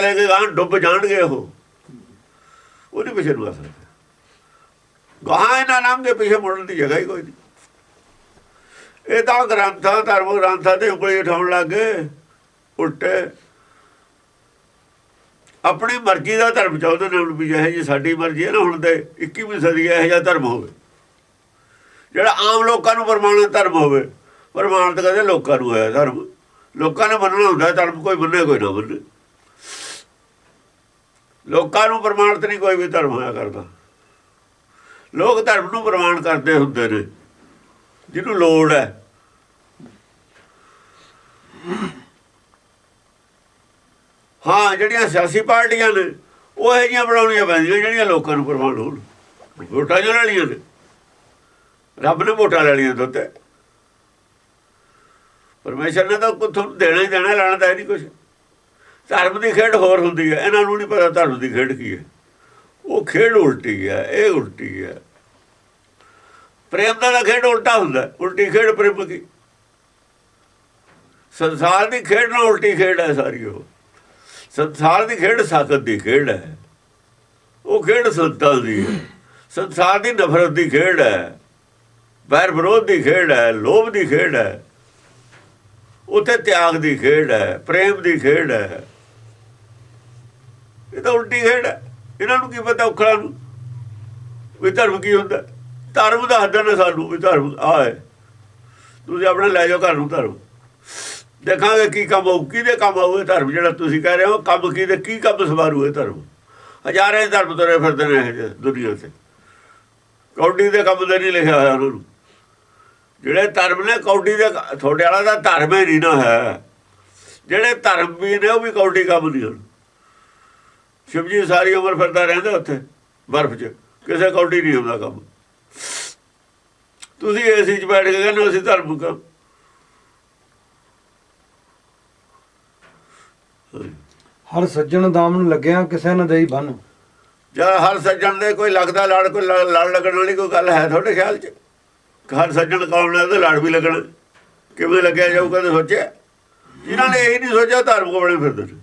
ਲੈ ਕੇ ਗਾਂ ਡੁੱਬ ਜਾਣਗੇ ਉਹ। ਉਹ ਨਹੀਂ ਪਿੱਛੇ ਨੂੰ ਆ ਸਕਦੇ ਗਾਂ ਇਹਨਾਂ ਨਾਮ ਦੇ ਪਿੱਛੇ ਮੁੜਨ ਦੀ ਜਗ੍ਹਾ ਹੀ ਕੋਈ ਨਹੀਂ। ਇਹ ਤਾਂ ਗ੍ਰੰਥਾਂ ਧਰਮ ਗ੍ਰੰਥਾਂ ਦੇ ਉਂਗਲੀ ਉਠਾਉਣ ਲੱਗੇ ਉਲਟੇ। ਆਪਣੀ ਮਰਜ਼ੀ ਦਾ ਧਰਮ ਚਾਹੁੰਦੇ ਨੇ ਹੁਣ ਵੀ ਜਿਹੇ ਜੀ ਸਾਡੀ ਮਰਜ਼ੀ ਹੈ ਨਾ, ਹੁਣ ਤੇ 21ਵੀਂ ਸਦੀ ਹੈ ਇਹ ਜਿਹਾ ਧਰਮ ਹੋਵੇ। ਜਿਹੜਾ ਆਮ ਲੋਕਾਂ ਨੂੰ ਪ੍ਰਮਾਣਿਤ ਧਰਮ ਹੋਵੇ। ਪ੍ਰਮਾਣਿਤ ਕਹਿੰਦੇ ਲੋਕਾਂ ਨੂੰ ਹੋਇਆ ਧਰਮ। ਲੋਕਾਂ ਨੇ ਮੰਨਣਾ ਹੁੰਦਾ, ਧਰਮ ਕੋਈ ਮੰਨੇ, ਕੋਈ ਨਾ ਮੰਨੇ। ਲੋਕਾਂ ਨੂੰ ਪ੍ਰਮਾਣਿਤ ਨਹੀਂ ਕੋਈ ਵੀ ਧਰਮ ਹੋਇਆ ਕਰਦਾ। ਲੋਕ ਧਰਮ ਨੂੰ ਪ੍ਰਮਾਣ ਕਰਦੇ ਹੁੰਦੇ ਨੇ, ਜਿਹਨੂੰ ਲੋੜ ਹੈ। ਹਾਂ, ਜਿਹੜੀਆਂ ਸਿਆਸੀ ਪਾਰਟੀਆਂ ਨੇ, ਉਹ ਇਹ ਜਿਹੀਆਂ ਬਣਾਉਣੀਆਂ ਪੈਂਦੀਆਂ ਜਿਹੜੀਆਂ ਲੋਕਾਂ ਨੂੰ ਪ੍ਰਮਾਣ ਹੋਣ। ਵੋਟਾਂ ਜੋ ਲੈਣੀਆਂ ਨੇ। ਰੱਬ ਨੇ ਵੋਟਾਂ ਲੈਣੀਆਂ ਦੋਤੇ ਪਰਮੇਸ਼ਰ ਨੇ ਤਾਂ ਕੁਝ ਦੇਣਾ ਹੀ ਦੇਣਾ, ਲੈਣਾ ਤਾਂ ਹੈ ਨਹੀਂ ਕੁਝ ਧਰਮ ਦੀ ਖੇਡ ਹੋਰ ਹੁੰਦੀ ਹੈ ਇਹਨਾਂ ਨੂੰ ਨਹੀਂ ਪਤਾ ਧਰਮ ਦੀ ਖੇਡ ਕੀ ਹੈ ਉਹ ਖੇਡ ਉਲਟੀ ਹੈ ਇਹ ਉਲਟੀ ਹੈ ਪ੍ਰੇਮ ਦਾ ਤਾਂ ਖੇਡ ਉਲਟਾ ਹੁੰਦਾ ਉਲਟੀ ਖੇਡ ਪ੍ਰੇਮ ਦੀ ਸੰਸਾਰ ਦੀ ਖੇਡ ਨਾਲ ਉਲਟੀ ਖੇਡ ਹੈ ਸਾਰੀ ਉਹ ਸੰਸਾਰ ਦੀ ਖੇਡ ਸਾਖਤ ਦੀ ਖੇਡ ਹੈ ਉਹ ਖੇਡ ਸੰਤਲ ਦੀ ਹੈ ਸੰਸਾਰ ਦੀ ਨਫ਼ਰਤ ਦੀ ਖੇਡ ਹੈ ਵੈਰ ਵਿਰੋਧ ਦੀ ਖੇਡ ਹੈ ਲੋਭ ਦੀ ਖੇਡ ਹੈ ਉਤੇ ਤਿਆਗ ਦੀ ਖੇਡ ਹੈ ਪ੍ਰੇਮ ਦੀ ਖੇਡ ਹੈ ਇਹ ਤਾਂ ਉਲਟੀ ਖੇਡ ਹੈ। ਇਹਨਾਂ ਨੂੰ ਕੀ ਪਤਾ ਉਖੜਾ ਨੂੰ? ਵੀ ਧਰਮ ਕੀ ਹੁੰਦਾ? ਧਰਮ ਦਾ ਹੱਦ ਨੇ ਸਾਨੂੰ, ਵੀ ਧਰਮ ਆ ਹੈ। ਤੁਸੀਂ ਆਪਣਾ ਲੈ ਜਾਓ ਘਰ ਨੂੰ ਧਰਮ। ਦੇਖਾਂਗੇ ਕੀ ਕੰਮ ਆਊ, ਕਿਹਦੇ ਕੰਮ ਆਊ ਇਹ ਧਰਮ ਜਿਹੜਾ ਤੁਸੀਂ ਕਹਿ ਰਹੇ ਹੋ, ਕੰਮ ਕੀ ਤੇ ਕੀ ਕੰਮ ਸਵਾਰੂ ਇਹ ਧਰਮ? ਹਜ਼ਾਰਾਂ ਧਰਮ ਤੁਰੇ ਫਿਰਦੇ ਨੇ ਇਹ ਜਿਹੇ ਦੁਨੀਆ ਤੇ। ਕੌਡੀ ਦੇ ਕੰਮ ਦੇ ਨਹੀਂ ਲਿਖਿਆ ਹੋਇਆ ਉਹਨਾਂ ਨੂੰ। ਜਿਹੜੇ ਧਰਮ ਨੇ ਕੌਡੀ ਦੇ, ਤੁਹਾਡੇ ਵਾਲਾ ਦਾ ਧਰਮ ਹੀ ਨਹੀਂ ਨਾ ਹੈ। ਜਿਹੜੇ ਧਰਮ ਵੀ ਨੇ ਉਹ ਵੀ ਕੌਡੀ ਕੰਮ ਨਹੀਂ ਹਨ ਸ਼ਿਵਜੀ ਸਾਰੀ ਉਮਰ ਫਿਰਦਾ ਰਹਿੰਦਾ ਉੱਥੇ ਬਰਫ਼ 'ਚ। ਕਿਸੇ ਕੌਡੀ ਨਹੀਂ ਹੁੰਦਾ ਕੰਮ। ਤੁਸੀਂ ਏਸੀ 'ਚ ਬੈਠ ਕੇ ਕਹਿੰਦੇ ਅਸੀਂ ਧਰਮ ਕੰਮ। ਹਰ ਸੱਜਣ ਦਾਮ ਨੂੰ ਲੱਗਿਆ ਕਿਸੇ ਨਾ ਦੇਈ ਬੰਨ। ਜਾਂ ਹਰ ਸੱਜਣ ਦੇ ਕੋਈ ਲੱਗਦਾ ਲੜ ਕੋਈ ਲੜ ਲੱਗਣ ਵਾਲੀ ਕੋਈ ਗੱਲ ਹੈ ਤੁਹਾਡੇ ਖਿਆਲ 'ਚ? ਹਰ ਸੱਜਣ ਕੌਣ ਹੈ ਉਹਦੇ ਲੜ ਵੀ ਲੱਗਣ। ਕਿਵੇਂ ਲੱਗਿਆ ਜਾਊ ਕਦੇ ਸੋਚਿਆ? ਜਿਨ੍ਹਾਂ ਨੇ ਇਹ ਨਹੀਂ ਸੋਚਿਆ ਧਰਮ ਕੋ ਬਣੇ ਫਿਰਦੇ ਨੇ।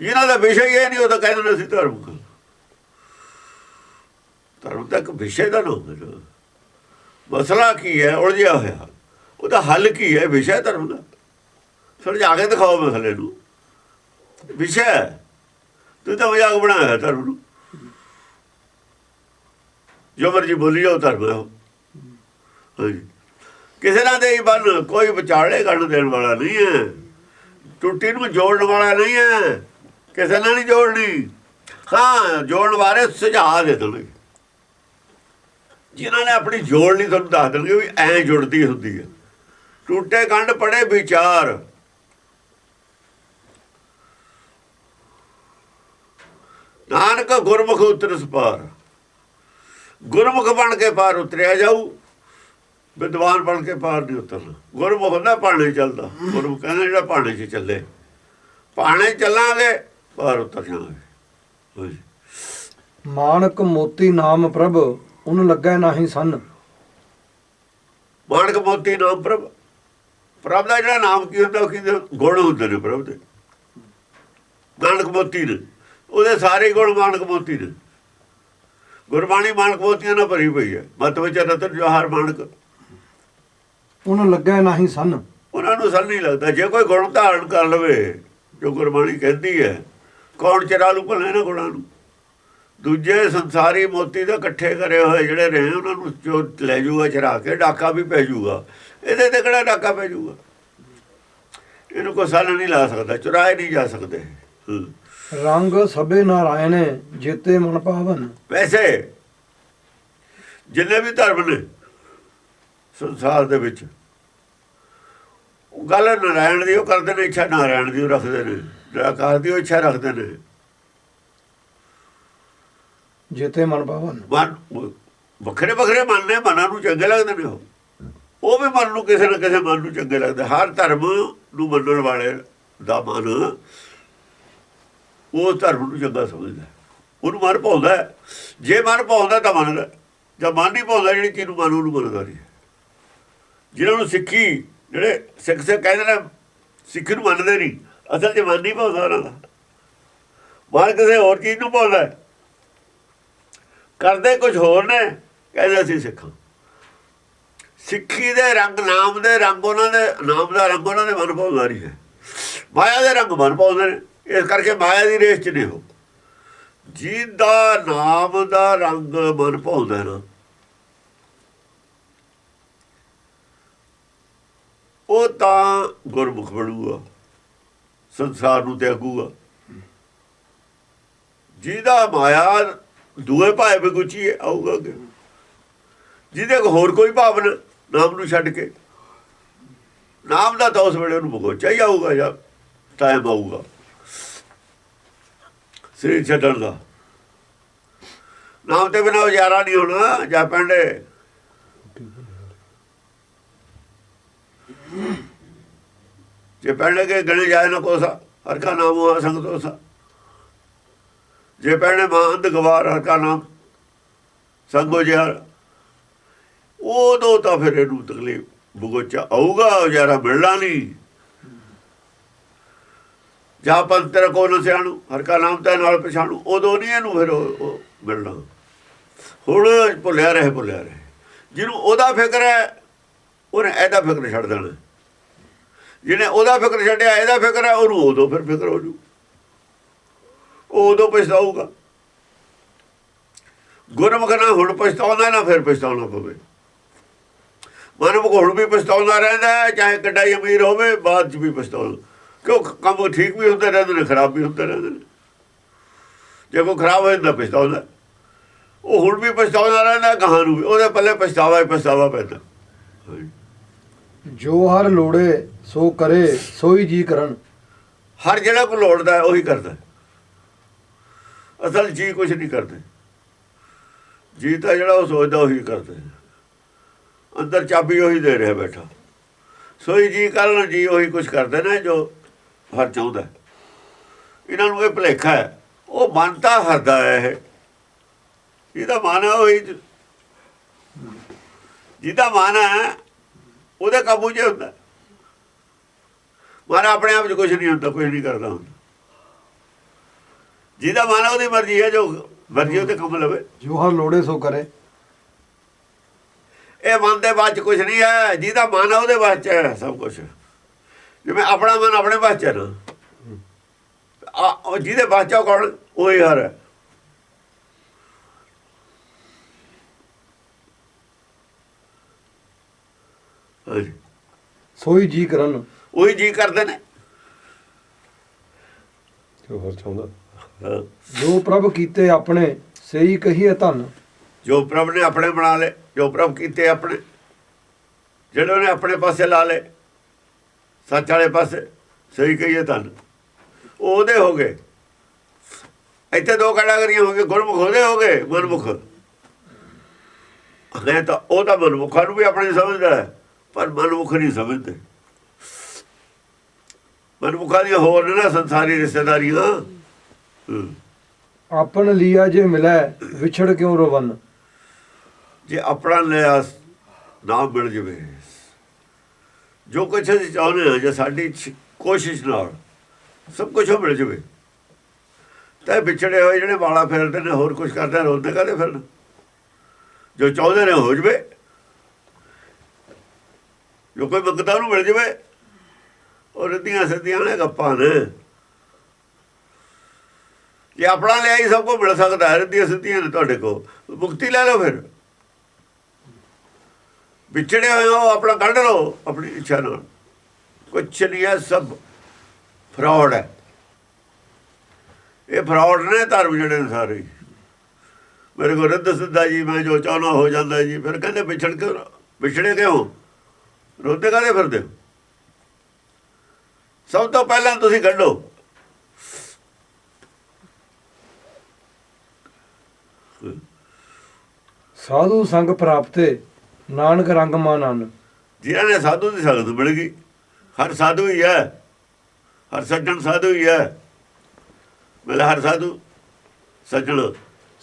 ਜਿਨ੍ਹਾਂ ਦਾ ਵਿਸ਼ਾ ਹੀ ਇਹ ਨਹੀਂ, ਉਹ ਤਾਂ ਕਹਿੰਦੇ ਨੇ ਅਸੀਂ ਧਰਮ ਧਰਮ ਤਾਂ ਇੱਕ ਵਿਸ਼ੇ ਦਾ ਨਾਮ ਹੈ ਮਸਲਾ ਕੀ ਹੈ? ਉਲਝਿਆ ਹੋਇਆ। ਉਹਦਾ ਹੱਲ ਕੀ ਹੈ? ਵਿਸ਼ਾ ਧਰਮ ਦਾ। ਸਮਝਾ ਕੇ ਦਿਖਾਓ ਮਸਲੇ ਨੂੰ। ਵਿਸ਼ਾ ਹੈ। ਤੂੰ ਤਾਂ ਮਜ਼ਾਕ ਬਣਾਇਆ ਹੈ ਧਰਮ ਨੂੰ। ਜੋ ਮਰਜ਼ੀ ਬੋਲੀ ਜਾਓ, ਧਰਮ ਹੈ ਉਹ। ਹਾਂਜੀ। ਕਿਸੇ ਨਾਲ ਦੇ ਬੰਨ ਕੋਈ ਵਿਚਾਲੇ ਕਰਨ ਦੇਣ ਵਾਲਾ ਨਹੀਂ ਹੈ। ਟੁੱਟੀ ਨੂੰ ਜੋੜਨ ਵਾਲਾ ਨਹੀਂ ਹੈ। ਕਿਸੇ ਨਾਲ ਨਹੀਂ ਜੋੜਨੀ। ਹਾਂ, ਜੋੜਨ ਬਾਰੇ ਸੁਝਾਅ ਦੇ ਦੇਣਗੇ। ਜਿਨ੍ਹਾਂ ਨੇ ਆਪਣੀ ਜੋੜ ਨਹੀਂ ਤੁਹਾਨੂੰ ਦੱਸ ਦੇਣਗੇ ਵੀ ਐਂ ਜੁੜਦੀ ਹੁੰਦੀ ਹੈ ਟੁੱਟੇ ਕੰਡ ਪੜੇ ਵਿਚਾਰ। ਨਾਨਕ ਗੁਰਮੁਖ ਉਤਰਸ ਪਾਰ ਗੁਰਮੁਖ ਬਣ ਕੇ ਪਾਰ ਉਤਰਿਆ ਜਾਊ, ਵਿਦਵਾਨ ਬਣ ਕੇ ਪਾਰ ਨਹੀਂ ਉਤਰਨਾ। ਗੁਰਮੁਖ ਹੁੰਦਾ ਪਾਣੇ ਚੱਲਦਾ। ਗੁਰਮੁਖ ਕਹਿੰਦਾ ਜਿਹੜਾ ਪਾਣੇ 'ਚ ਚੱਲੇ। ਪਾਣੇ ਚੱਲਾਂਗੇ ਪਾਰ ਉਤਰ ਜਾਵਾਂਗੇ। ਮਾਨਕ ਮੋਤੀ ਨਾਮ ਪ੍ਰਭ ਉਹਨੂੰ ਲੱਗਾ ਨਾਹੀ ਸੰਨ। ਮਾਨਕ ਮੋਤੀ ਨਾਮ ਪ੍ਰਭ। ਪ੍ਰਭ ਦਾ ਜਿਹੜਾ ਨਾਮ ਕੀ ਹੁੰਦਾ ਉਹ ਕਿਹਦੇ ਗੁਣ ਹੁੰਦੇ ਨੇ ਪ੍ਰਭ ਦੇ। ਮਾਨਕ ਮੋਤੀ ਨੇ। ਉਹਦੇ ਸਾਰੇ ਗੁਣ ਮਾਨਕ ਮੋਤੀ ਨੇ। ਗੁਰਬਾਣੀ ਮਾਨਕ ਮੋਤੀਆਂ ਨਾਲ ਭਰੀ ਪਈ ਹੈ। ਮਤ ਵਿੱਚ ਰਤਨ ਜਵਾਹਰ ਮਾਨਕ। ਉਹਨੂੰ ਲੱਗਾ ਨਾਹੀ ਸੰਨ। ਉਹਨਾਂ ਨੂੰ ਸਰ ਨਹੀਂ ਲੱਗਦਾ। ਜੇ ਕੋਈ ਗੁਣ ਧਾਰਨ ਕਰ ਲਵੇ ਜੋ ਗੁਰਬਾਣੀ ਕਹਿੰਦੀ ਹੈ ਕੌਣ ਚਰਾ ਲੂ ਭਲੇ ਇਹਨਾਂ ਗੁਣਾਂ ਨੂੰ? ਦੂਜੇ ਸੰਸਾਰੀ ਮੋਤੀ ਦਾ ਇਕੱਠੇ ਕਰੇ ਹੋਏ ਜਿਹੜੇ ਰਹੇ ਉਹਨਾਂ ਨੂੰ ਜੋ ਲੈ ਜਾਊਗਾ ਚਰਾ ਕੇ ਡਾਕਾ ਵੀ ਪੈ ਜਾਊਗਾ ਇਹਦੇ ਤੇ ਕਿਹੜਾ ਡਾਕਾ ਪੈ ਜਾਊਗਾ ਇਹਨੂੰ ਕੋਈ ਸੱਲ ਨਹੀਂ ਲਾ ਸਕਦਾ ਚੁਰਾਏ ਨਹੀਂ ਜਾ ਸਕਦੇ। ਰੰਗ ਸਭੇ ਨਾਰਾਇਣੇ ਜੇਤੇ ਮਨ ਪਾਵਨ। ਵੈਸੇ ਜਿੰਨੇ ਵੀ ਧਰਮ ਨੇ ਸੰਸਾਰ ਦੇ ਵਿੱਚ ਉਹ ਗੱਲ ਨਾਰਾਇਣ ਦੀ ਉਹ ਕਰਦੇ ਨੇ ਇੱਛਾ ਨਾਰਾਇਣ ਦੀ ਉਹ ਰੱਖਦੇ ਨੇ। ਨਿਰਾਕਾਰ ਦੀ ਉਹ ਇੱਛਾ ਰੱਖਦੇ ਨੇ। ਜੇਤੇ ਮਨ ਪਾਵਨ ਮਨ ਵੱਖਰੇ ਵੱਖਰੇ ਮਨ ਨੇ ਮਨਾਂ ਨੂੰ ਚੰਗੇ ਲੱਗਦੇ ਨੇ ਉਹ। ਉਹ ਵੀ ਮਨ ਨੂੰ ਕਿਸੇ ਨਾ ਕਿਸੇ ਮਨ ਨੂੰ ਚੰਗੇ ਲੱਗਦੇ। ਹਰ ਧਰਮ ਨੂੰ ਮੰਨਣ ਵਾਲੇ ਦਾ ਮਨ ਉਹ ਧਰਮ ਨੂੰ ਚੰਗਾ ਸਮਝਦਾ। ਉਹਨੂੰ ਮਨ ਪਾਉਂਦਾ। ਜੇ ਮਨ ਪਾਉਂਦਾ ਤਾਂ ਮੰਨਦਾ ਜੇ ਮਨ ਨਹੀਂ ਪਾਉਂਦਾ ਜਿਹੜੀ ਚੀਜ਼ ਨੂੰ ਮਨ ਉਹਨੂੰ ਮੰਨਦਾ ਨਹੀਂ। ਜਿਹਨਾਂ ਨੂੰ ਸਿੱਖੀ ਜਿਹੜੇ ਸਿੱਖ ਸੇ ਕਹਿੰਦੇ ਨੇ ਸਿੱਖ ਨੂੰ ਮੰਨਦੇ ਨਹੀਂ। ਅਸਲ 'ਚ ਮਨ ਨਹੀਂ ਪਾਉਂਦਾ ਉਹਨਾਂ ਦਾ। ਮਨ ਕਿਸੇ ਹੋਰ ਚੀਜ਼ ਨੂੰ ਭੁੱਲਦਾ ਕਰਦੇ ਕੁਝ ਹੋਰ ਨੇ, ਕਹਿੰਦੇ ਅਸੀਂ ਸਿੱਖਾਂ। ਸਿੱਖੀ ਦੇ ਰੰਗ, ਨਾਮ ਦੇ ਰੰਗ ਉਹਨਾਂ ਦੇ, ਨਾਮ ਦਾ ਰੰਗ ਉਹਨਾਂ ਦੇ ਮਨ ਭਾਉਂਦਾ ਨਹੀਂ ਹੈ। ਮਾਇਆ ਦੇ ਰੰਗ ਮਨ ਭਾਉਂਦੇ ਨੇ, ਇਸ ਕਰਕੇ ਮਾਇਆ ਦੀ ਰੇਸ ਚ ਨਹੀਂ ਹੋ ਜਿਹਦਾ ਨਾਮ ਦਾ ਰੰਗ ਮਨ ਭਾਉਂਦਾ ਨਾ। ਉਹ ਤਾਂ ਗੁਰਮੁਖ ਬਣੂਗਾ। ਸੰਸਾਰ ਨੂੰ ਤਿਆਗੂਗਾ ਜਿਹਦਾ ਮਾਇਆ ਦੂਏ ਭਾਏ ਬਗੁਚੀ ਆਊਗਾ ਅੱਗੇ। ਜਿਹਦੇ ਕੋ ਹੋਰ ਕੋਈ ਭਾਵਨਾ, ਨਾਮ ਨੂੰ ਛੱਡ ਕੇ। ਨਾਮ ਦਾ ਤਾਂ ਉਸ ਵੇਲੇ ਉਹਨੂੰ ਬਗੋਚਾ ਹੀ ਆਊਗਾ ਜਾਂ ਟਾਈਮ ਆਊਗਾ। ਸਰੀਰ ਛੱਡਣ ਦਾ। ਨਾਮ ਤੇ ਬਿਨਾ ਉਜਾਰਾ ਨਹੀਂ ਹੋਣਾ, ਜਾਂ ਪੈਂਡੇ। ਜੇ ਪੈਣੇ ਕੇ ਗਣੇ ਜਾਏ ਨਾ ਕੋਸਾ, ਹਰ ਕਾ ਨਾਮ ਹੁਆ ਸੰਗਤੋਸਾ ਜੇ ਪੈਣੇ ਮਾਂ ਅੰਧ ਗਵਾਰ, ਹਰ ਕਾ ਨਾਮ ਸੰਗੋ ਜਿਆਰ ਉਦੋਂ ਤਾਂ ਫਿਰ ਇਹਨੂੰ ਤਕਲੀਫ ਬੁਗੋਚਾ ਆਊਗਾ ਉਜਾਰਾ ਮਿਲਣਾ ਨਹੀਂ। ਜਾਂ ਪੰਤਰ ਕੋ ਨ ਸਿਆਣੂ, ਹਰ ਕਾ ਨਾਮ ਤੇ ਨਾਲ ਪਛਾਣੂ, ਉਦੋਂ ਨਹੀਂ ਇਹਨੂੰ ਫਿਰ ਉਹ ਮਿਲਣਾ। ਹੁਣ ਭੁੱਲਿਆ ਰਹੇ ਭੁੱਲਿਆ ਰਹੇ। ਜਿਹਨੂੰ ਉਹਦਾ ਫਿਕਰ ਹੈ, ਉਹਨੇ ਇਹਦਾ ਫਿਕਰ ਛੱਡ ਦੇਣਾ। ਜਿਹਨੇ ਉਹਦਾ ਫਿਕਰ ਛੱਡਿਆ, ਇਹਦਾ ਫਿਕਰ ਹੈ, ਉਹਨੂੰ ਉਦੋਂ ਫਿਰ ਫਿਕਰ ਹੋ ਜੂ। ਉਹ ਉਦੋਂ ਪਛਤਾਊਗਾ। ਗੁਰਮੁਖ ਨਾ ਹੁਣ ਪਛਤਾਉਂਦਾ, ਨਾ ਫਿਰ ਪਛਤਾਉਣਾ ਪਵੇ। ਮਨਮੁਖ ਹੁਣ ਵੀ ਪਛਤਾਉਂਦਾ ਰਹਿੰਦਾ ਚਾਹੇ ਕਿੱਡਾ ਹੀ ਅਮੀਰ ਹੋਵੇ, ਬਾਅਦ ਚ ਵੀ ਪਛਤਾਉਂਦਾ ਕਿਉਂ ਕੰਮ ਠੀਕ ਵੀ ਹੁੰਦੇ ਰਹਿੰਦੇ ਨੇ, ਖਰਾਬ ਵੀ ਹੁੰਦੇ ਰਹਿੰਦੇ ਨੇ। ਜੇ ਕੋਈ ਖਰਾਬ ਹੋ ਜਾਂਦਾ ਪਛਤਾਉਂਦਾ ਉਹ ਹੁਣ ਵੀ ਪਛਤਾਉਂਦਾ ਰਹਿੰਦਾ ਕਹਾਂ ਨੂੰ ਵੀ। ਉਹਦੇ ਪੱਲੇ ਪਛਤਾਵਾ ਹੀ ਪਛਤਾਵਾ ਪੈਂਦਾ। ਜੋ ਹਰ ਲੋੜੇ, ਸੋ ਕਰੇ, ਸੋਈ ਜੀ ਕਰਨ। ਹਰ ਜਿਹੜਾ ਕੋ ਲੋੜਦਾ ਹੈ, ਉਹੀ ਕਰਦਾ। ਅਸਲ ਜੀ ਕੁਝ ਨਹੀਂ ਕਰਦੇ। ਜੀ ਤਾਂ ਜਿਹੜਾ ਉਹ ਸੋਚਦਾ, ਉਹੀ ਕਰਦੇ। ਅੰਦਰ ਚਾਬੀ ਉਹੀ ਦੇ ਰਿਹਾ ਬੈਠਾ। ਸੋਈ ਜੀ ਕਰਨ, ਜੀ ਉਹੀ ਕੁਝ ਕਰਦੇ ਨੇ ਜੋ ਹਰ ਚਾਹੁੰਦਾ ਇਹਨਾਂ ਨੂੰ ਇਹ ਭੁਲੇਖਾ ਹੈ। ਉਹ ਮਨ ਤਾਂ ਹਰਦਾ ਹੈ ਇਹ। ਇਹਦਾ ਮਨ ਹੈ ਉਹੀ। ਜਿਹਦਾ ਮਨ ਹੈ ਉਹਦੇ ਕਾਬੂ 'ਚ ਹੁੰਦਾ। ਮਨ ਆਪਣੇ ਆਪ 'ਚ ਕੁਝ ਨਹੀਂ ਹੁੰਦਾ ਕੁਝ ਨਹੀਂ ਕਰਦਾ ਹੁੰਦਾ। ਜਿਹਦਾ ਮਨ ਉਹਦੀ ਮਰਜ਼ੀ ਹੈ ਜੋ ਮਰਜ਼ੀ ਉਹਦੇ ਕੰਮ ਲਵੇ। ਜੋ ਹਰ ਲੋੜੇ ਸੋ ਕਰੇ। ਇਹ ਮਨ ਦੇ ਬਾਅਦ 'ਚ ਕੁਝ ਨਹੀਂ ਹੈ ਜਿਹਦਾ ਮਨ ਹੈ ਉਹਦੇ ਬਾਅਦ 'ਚ ਹੈ ਸਭ ਕੁਝ ਜਿਵੇਂ ਆਪਣਾ ਮਨ ਆਪਣੇ ਬਾਅਦ 'ਚ ਨਾ। ਆ ਉਹ ਜਿਹਦੇ ਬਾਅਦ 'ਚ ਕੌਣ? ਉਹ ਹੀ ਹਰ ਹੈ। ਹਾਂਜੀ। ਸੋਈ ਜੀ ਕਰਨ। ਉਹੀ ਜੀ ਕਰਦੇ ਨੇ। ਜੋ ਹੋਰ ਚਾਹੁੰਦਾ। ਹਾਂ। ਜੋ ਪ੍ਰਭ ਕੀਤੇ ਆਪਣੇ ਸਈ ਕਹੀਏ ਧਨ। ਜੋ ਪ੍ਰਭ ਨੇ ਆਪਣੇ ਬਣਾ ਲਏ ਜੋ ਪ੍ਰਭ ਕੀਤੇ ਆਪਣੇ। ਜਿਹੜੇ ਉਹਨੇ ਆਪਣੇ ਪਾਸੇ ਲਾ ਲਏ ਸੱਚ ਵਾਲੇ ਪਾਸੇ ਸਹੀ ਕਹੀਏ ਤੁਹਾਨੂੰ ਉਹ ਉਹਦੇ ਹੋ ਗਏ। ਇੱਥੇ ਦੋ ਕੈਟਾਗਰੀਆਂ ਹੋ ਗਏ ਗੁਰਮੁਖ ਉਹਦੇ ਹੋ ਗਏ ਗੁਰਮੁਖ। ਨਹੀਂ ਤਾਂ ਉਹ ਤਾਂ ਮਨਮੁਖਾਂ ਨੂੰ ਵੀ ਆਪਣੇ ਸਮਝਦਾ ਹੈ, ਪਰ ਮਨਮੁਖ ਨਹੀਂ ਸਮਝਦੇ। ਮਨਮੁਖਾਂ ਦੀਆਂ ਹੋਰ ਨੇ ਨਾ ਸੰਸਾਰੀ ਰਿਸ਼ਤੇਦਾਰੀਆਂ। ਹੂੰ। ਆਪਨ ਲੀਆ ਜੇ ਮਿਲੈ ਵਿਛੜ ਕਿਉਂ ਰੋਵਨ? ਜੇ ਆਪਣਾ ਲਿਆ ਨਾਮ ਮਿਲ ਜਵੇ। ਜੋ ਕੁਛ ਅਸੀਂ ਚਾਹੁੰਦੇ ਹਾਂ ਜੇ ਸਾਡੀ ਕੋਸ਼ਿਸ਼ ਨਾਲ ਸਭ ਕੁਝ ਮਿਲ ਜਵੇ। ਤਾਂ ਵਿਛੜੇ ਹੋਏ ਜਿਹੜੇ ਵਾਲਾ ਫੇਰਦੇ ਨੇ ਹੋਰ ਕੁਝ ਕਰਦੇ ਰੋਂਦੇ ਕਦੇ ਫਿਰਨ? ਜੋ ਚਾਹੁੰਦੇ ਨੇ ਹੋ ਜਵੇ। ਜੋ ਕੋਈ ਮੰਗਦਾ ਉਹਨੂੰ ਮਿਲ ਜਵੇ। ਉਹ ਰੱਦੀਆਂ ਸੱਦੀਆਂ ਨੇ ਗੱਪਾਂ ਨੇ। ਜੇ ਆਪਣਾ ਲਿਆ ਹੀ ਸਭ ਕੁਝ ਮਿਲ ਸਕਦਾ ਹੈ ਰੱਦੀਆਂ ਸਿੱਧੀਆਂ ਨੇ ਤੁਹਾਡੇ ਕੋਲ। ਮੁਕਤੀ ਲੈ ਲਓ ਫਿਰ। ਵਿਛੜੇ ਹੋਏ ਹੋ, ਆਪਣਾ ਕੱਢ ਲਓ ਆਪਣੀ ਇੱਛਾ ਨਾਲ। ਕੁਛ ਨਹੀਂ ਹੈ, ਸਭ ਫਰਾਡ ਹੈ। ਇਹ ਫਰਾਡ ਨੇ ਧਰਮ ਜਿਹੜੇ ਨੇ ਸਾਰੇ। ਮੇਰੇ ਕੋਲ ਰੱਦ ਸਿੱਧਾ ਜੀ, ਮੈਂ ਜੋ ਚਾਹਣਾ ਹੋ ਜਾਂਦਾ ਜੀ। ਫਿਰ ਕਹਿੰਦੇ ਵਿਛੜ ਕੇ ਵਿਛੜੇ ਕਿਉਂ? ਰੋਂਦੇ ਕਾਹਦੇ ਫਿਰਦੇ ਹੋ? ਸਭ ਤੋਂ ਪਹਿਲਾਂ ਤੁਸੀਂ ਕੱਢੋ ਸਾਧੂ ਸੰਗ ਪ੍ਰਾਪਤੇ ਨਾਨਕ ਰੰਗ ਮਾਨਨ ਜਿਨ੍ਹਾਂ ਨੇ ਸਾਧੂ ਦੀ ਸੰਗਤ ਮਿਲ ਗਈ ਹਰ ਸਾਧੂ ਹੀ ਹੈ। ਹਰ ਸੱਜਣ ਸਾਧੂ ਹੀ ਹੈ। ਮਿਲ ਹਰ ਸਾਧੂ ਸੱਜਣ।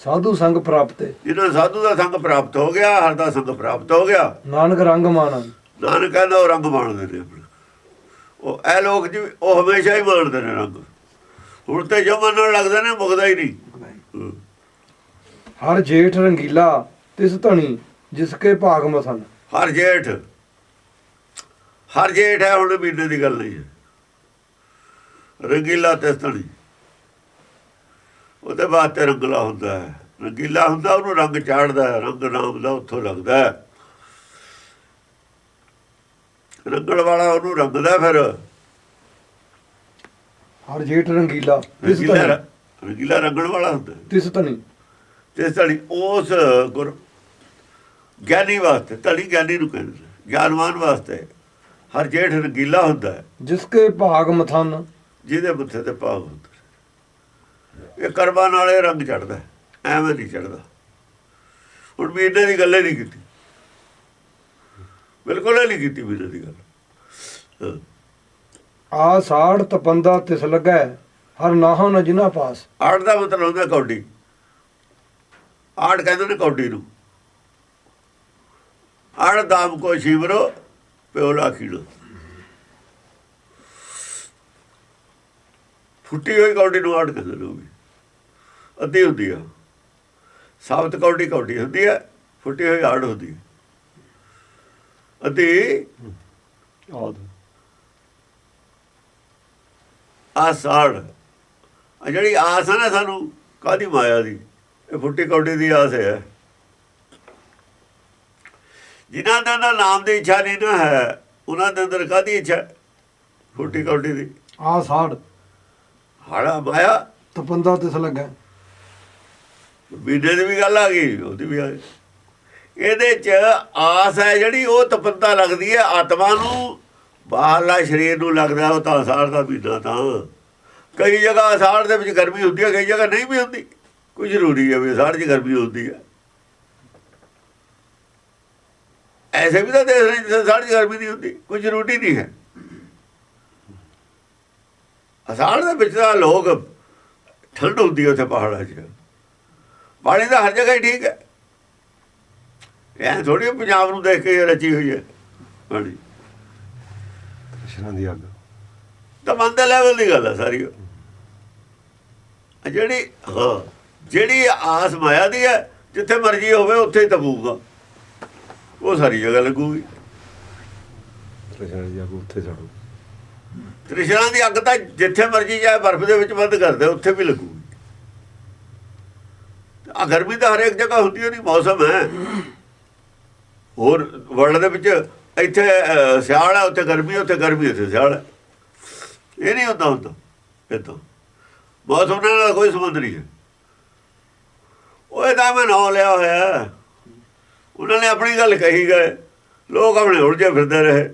ਸਾਧੂ ਸੰਗ ਪ੍ਰਾਪਤੇ। ਜਿਹਨਾਂ ਸਾਧੂ ਦਾ ਸੰਗ ਪ੍ਰਾਪਤ ਹੋ ਗਿਆ ਹਰ ਦਾ ਸੰਗ ਪ੍ਰਾਪਤ ਹੋ ਗਿਆ। ਨਾਨਕ ਰੰਗ ਮਾਨਨ ਨਾਨਕ ਕਹਿੰਦਾ ਉਹ ਰੰਗ ਮਾਣਦੇ ਨੇ ਆਪਣਾ। ਉਹ ਇਹ ਲੋਕ ਜੀ ਉਹ ਹਮੇਸ਼ਾ ਹੀ ਮਾਣਦੇ ਨੇ ਰੰਗ। ਹੁਣ ਤੇ ਜੋ ਮੰਨਣ ਲੱਗਦਾ ਨੇ ਮੁਕਦਾ ਹੀ ਨਹੀਂ। ਹਰ ਜੇਠ ਰੰਗੀਲਾ ਤਿਸ ਧਣੀ ਜਿਸ ਕੇ ਭਾਗ ਮਥਨ ਹਰ ਜੇਠ। ਹਰ ਜੇਠ ਹੈ ਹੁਣ ਮਹੀਨੇ ਦੀ ਗੱਲ ਨਹੀਂ ਹੈ। ਰੰਗੀਲਾ ਤੇ ਸਤਣੀ ਉਹਦੇ ਬਾਅਦ ਤੇ ਰੰਗਲਾ ਹੁੰਦਾ ਹੈ। ਰੰਗੀਲਾ ਹੁੰਦਾ ਉਹਨੂੰ ਰੰਗ ਚਾੜਦਾ ਹੈ ਰੰਗ ਨਾਮ ਦਾ ਉੱਥੋਂ ਲੱਗਦਾ ਹੈ। ਰੰਗਣ ਵਾਲਾ ਉਹਨੂੰ ਰੰਗਦਾ ਫਿਰ। ਹਰ ਜੇਠ ਰੰਗੀਲਾ ਤਿਸ ਰੰਗੀਲਾ ਧਣੀ ਰੰਗੀਲਾ ਰੰਗਣ ਵਾਲਾ ਹੁੰਦਾ। ਤਿਸ ਧਣੀ ਤੇ ਤੜੀ ਉਸ ਗੁਰ ਗਿਆਨੀ ਵਾਸਤੇ ਤੜੀ ਗਿਆਨੀ ਨੂੰ ਕਹਿੰਦੇ ਗਿਆਨਵਾਨ ਵਾਸਤੇ ਹਰ ਜੇਠ ਰੰਗੀਲਾ ਹੁੰਦਾ ਹੈ। ਜਿਸ ਕੇ ਭਾਗ ਮਥਨ। ਜਿਹਦੇ ਮੱਥੇ ਤੇ ਭਾਗ ਹੁੰਦਾ ਇਹ ਕਰਮਾਂ ਨਾਲੇ ਰੰਗ ਚੜਦਾ ਐਵੇਂ ਨਹੀਂ ਚੜਦਾ ਹੁਣ ਵੀ ਇਹਨਾਂ ਦੀ ਗੱਲੇ ਨਹੀਂ ਕੀਤੀ। ਬਿਲਕੁਲ ਨਹੀਂ ਕੀਤੀ ਵੀ ਇਹਨਾਂ ਦੀ ਗੱਲ। ਆ ਸਾੜ ਤਪੰਦਾ ਤਿਸ ਲੱਗੈ ਹਰ ਨਾਹੋ ਨ ਜਿਨਾ ਪਾਸ। ਆੜ ਦਾ ਮਤਲਬ ਹੁੰਦਾ ਕੌਡੀ। ਆੜ ਕਹਿੰਦੇ ਨੇ ਕੌਡੀ ਨੂੰ। ਆੜ ਦਾਮ ਕੋ ਸ਼ਿਵਰੋ ਪਿਓਲਾ ਖੀੜੋ। ਫੁੱਟੀ ਹੋਈ ਕੌਡੀ ਨੂੰ ਆੜ ਕਹਿੰਦੇ ਨੇ ਅੱਧੀ ਹੁੰਦੀ ਆ। ਸਾਬਤ ਕੌਡੀ ਕੌਡੀ ਹੁੰਦੀ ਹੈ ਫੁੱਟੀ ਹੋਈ ਆੜ ਹੁੰਦੀ ਹੈ ਅੱਧੀ ਆਸਾੜ। ਆ ਜਿਹੜੀ ਆਸ ਹੈ ਨਾ ਸਾਨੂੰ ਕਾਦੀ ਮਾਇਆ ਦੀ? ਇਹ ਫੁੱਟੀ ਕੌਡੀ ਦੀ ਆਸ ਹੈ। ਜਿਨ੍ਹਾਂ ਦੇ ਨਾਮ ਦੀ ਇੱਛਾ ਨਹੀਂ ਨਾ ਹੈ ਉਹਨਾਂ ਦੇ ਅੰਦਰ ਕਾਦੀ ਇੱਛਾ? ਫੁੱਟੀ ਕੌਡੀ ਦੀ। ਆ ਸਾੜ ਹਾੜਾ ਮਾਇਆ। ਤਪੰਦਾ ਤਿਸ ਲੱਗੈ। ਬੀਡੇ ਦੀ ਵੀ ਗੱਲ ਆ ਗਈ ਉਹਦੀ ਵੀ ਆ ਗਈ। ਇਹਦੇ ਚ ਆਸ ਹੈ ਜਿਹੜੀ, ਉਹ ਤਪੰਤਾ ਲੱਗਦੀ ਹੈ। ਆਤਮਾ ਨੂੰ ਬਾਹਰਲਾ ਸਰੀਰ ਨੂੰ ਲੱਗਦਾ, ਉਹ ਤਾਂ ਅਸਾਰ ਦਾ ਮਹੀਨਾ ਤਾਂ। ਕਈ ਜਗ੍ਹਾ ਅਸਾਰ ਦੇ ਵਿੱਚ ਗਰਮੀ ਹੁੰਦੀ ਹੈ, ਕਈ ਜਗ੍ਹਾ ਨਹੀਂ ਵੀ ਹੁੰਦੀ। ਕੋਈ ਜ਼ਰੂਰੀ ਹੈ ਵੀ ਅਸਾਰ 'ਚ ਗਰਮੀ ਹੁੰਦੀ ਹੈ। ਐਸੇ ਵੀ ਤਾਂ ਦੇਖ ਰਹੇ ਜਿੱਥੇ ਅਸਾਰ 'ਚ ਗਰਮੀ ਨਹੀਂ ਹੁੰਦੀ, ਕੋਈ ਜ਼ਰੂਰੀ ਨਹੀਂ ਹੈ। ਅਸਾਰ ਦੇ ਵਿੱਚ ਤਾਂ ਲੋਕ ਠੰਡ ਹੁੰਦੀ ਹੈ ਉੱਥੇ ਪਹਾੜਾਂ 'ਚ। ਪਾਣੀ ਤਾਂ ਹਰ ਜਗ੍ਹਾ ਹੀ ਠੀਕ ਹੈ। ਇਹ ਥੋੜੀ ਪੰਜਾਬ ਨੂੰ ਦੇਖ ਕੇ ਰਚੀ ਹੋਈ ਹੈ। ਪਾਣੀ ਕ੍ਰਿਸ਼ਨਾ ਦੀ ਅੱਗ। ਤਾਂ ਮਨ ਦੇ ਲੈਵਲ ਦੀ ਗੱਲ ਹੈ ਸਾਰੀ। ਜਿਹੜੀ ਹਾਂ ਜਿਹੜੀ ਆਸ ਮਾਇਆ ਦੀ ਹੈ ਜਿੱਥੇ ਮਰਜ਼ੀ ਹੋਵੇ ਉੱਥੇ ਹੀ ਤਬੂਗਾ ਉਹ ਸਾਰੀ ਜਗ੍ਹਾ ਲੱਗੂਗੀ। ਕ੍ਰਿਸ਼ਨਾ ਦੀ ਅੱਗ ਉੱਥੇ ਚੜੂ ਤ੍ਰਿਸ਼ਨਾ ਦੀ ਅੱਗ ਤਾਂ ਜਿੱਥੇ ਮਰਜ਼ੀ ਜਾਏ ਬਰਫ਼ ਦੇ ਵਿੱਚ ਬੰਦ ਕਰਦੇ ਉੱਥੇ ਵੀ ਲੱਗੂਗੀ। ਆ ਗਰਮੀ ਤਾਂ ਹਰੇਕ ਜਗ੍ਹਾ ਹੁੰਦੀ ਨਹੀਂ ਮੌਸਮ ਹੈ। ਹੋਰ ਵਰਲਡ ਦੇ ਵਿੱਚ ਇੱਥੇ ਸਿਆਲ ਹੈ ਉੱਥੇ ਗਰਮੀ ਉੱਥੇ ਗਰਮੀ ਉੱਥੇ ਸਿਆਲ ਹੈ। ਇਹ ਨਹੀਂ ਹੁੰਦਾ ਹੁੰਦਾ ਇਹ ਤਾਂ। ਮੌਸਮ ਨਾਲ ਕੋਈ ਸੰਬੰਧ ਨਹੀਂ ਹੈ। ਉਹ ਇਹਦਾ ਮੈਂ ਨਾਂ ਲਿਆ ਹੋਇਆ। ਉਹਨਾਂ ਨੇ ਆਪਣੀ ਗੱਲ ਕਹੀ ਗਏ ਲੋਕ ਆਪਣੇ ਉਲਝੇ ਫਿਰਦੇ ਰਹੇ।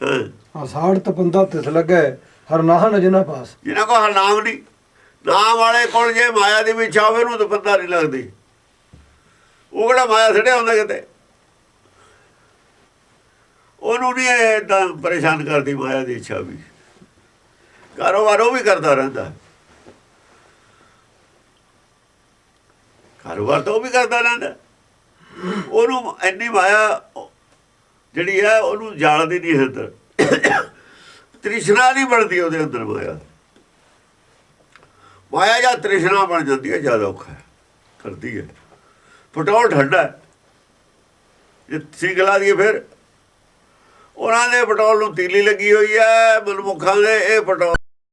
ਹਾਂ? ਸਾੜ ਤਪੰਦਾ ਤਿਸ ਲੱਗੈ ਹਰ ਨਾਹੋ ਨ ਜਿਨਾ ਪਾਸ। ਜਿਨ੍ਹਾਂ ਕੋਲ ਹਰ ਨਾਮ ਨਹੀਂ ਨਾਮ ਵਾਲੇ ਕੋਲ ਜੇ ਮਾਇਆ ਦੀ ਵੀ ਇੱਛਾ ਹੋਵੇ ਉਹਨੂੰ ਤਾਂ ਪਤਾ ਨਹੀਂ ਲੱਗਦੀ। ਉਹ ਕਿਹੜਾ ਮਾਇਆ ਛੜਿਆ ਹੁੰਦਾ ਕਿਤੇ? ਉਹਨੂੰ ਨਹੀਂ ਏਦਾਂ ਪਰੇਸ਼ਾਨ ਕਰਦੀ ਮਾਇਆ ਦੀ ਇੱਛਾ ਵੀ। ਕਾਰੋਬਾਰ ਉਹ ਵੀ ਕਰਦਾ ਰਹਿੰਦਾ। ਕਾਰੋਬਾਰ ਤਾਂ ਉਹ ਵੀ ਕਰਦਾ ਰਹਿੰਦਾ। ਉਹਨੂੰ ਇੰਨੀ ਮਾਇਆ ਜਿਹੜੀ ਹੈ, ਉਹਨੂੰ ਜਾਣਦੀ ਨਹੀਂ ਅੰਦਰ। ਤ੍ਰਿਸ਼ਨਾ ਨਹੀਂ ਬਣਦੀ ਉਹਦੇ ਅੰਦਰ ਮਾਇਆ। ਮਾਇਆ ਜਾਂ ਤ੍ਰਿਸ਼ਨਾ ਬਣ ਜਾਂਦੀ ਹੈ, ਜ਼ਿਆਦਾ ਔਖਾ ਕਰਦੀ ਹੈ। ਪਟੋਲ ਠੰਡਾ ਜੇ ਜੇ ਸਿੰਗਲਾ ਦੀ ਫਿਰ। ਉਹਨਾਂ ਦੇ ਪਟੋਲ ਨੂੰ ਤੀਲੀ ਲੱਗੀ ਹੋਈ ਹੈ ਮਨਮੁਖਾਂ ਦੇ ਇਹ ਪਟੋਲ